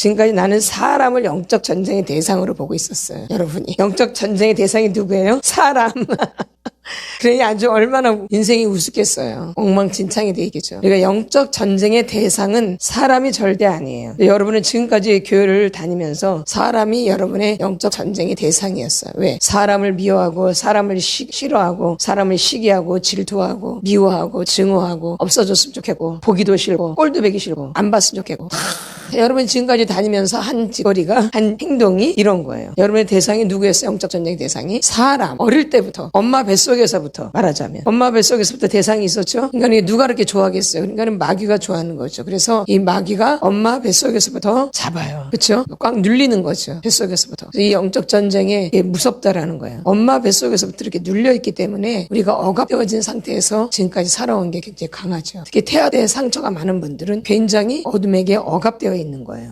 지금까지 나는 사람을 영적 전쟁의 대상으로 보고 있었어요. 여러분이. 영적 전쟁의 대상이 누구예요? 사람. 그러니 아주 얼마나 인생이 우습겠어요. 엉망진창이 되겠죠. 그러니까 영적 전쟁의 대상은 사람이 절대 아니에요. 여러분은 지금까지 교회를 다니면서 사람이 여러분의 영적 전쟁의 대상이었어요. 왜? 사람을 미워하고 사람을 시- 싫어하고 사람을 시기하고 질투하고 미워하고 증오하고 없어졌으면 좋겠고 보기도 싫고 꼴도 보기 싫고 안 봤으면 좋겠고 여러분 지금까지 다니면서 한 짓거리가 한 행동이 이런 거예요. 여러분의 대상이 누구였어요? 영적 전쟁의 대상이 사람. 어릴 때부터 엄마 뱃속에서부터 말하자면 엄마 뱃속에서부터 대상이 있었죠. 인간이 누가 그렇게 좋아하겠어요? 인간은 마귀가 좋아하는 거죠. 그래서 이 마귀가 엄마 뱃속에서부터 잡아요. 그렇죠? 꽉 눌리는 거죠. 뱃속에서부터. 이 영적 전쟁에 이게 무섭다라는 거예요. 엄마 뱃속에서부터 이렇게 눌려 있기 때문에 우리가 억압되어진 상태에서 지금까지 살아온 게 굉장히 강하죠. 특히 태아대 상처가 많은 분들은 굉장히 어둠에게 억압되어 있는 거예요.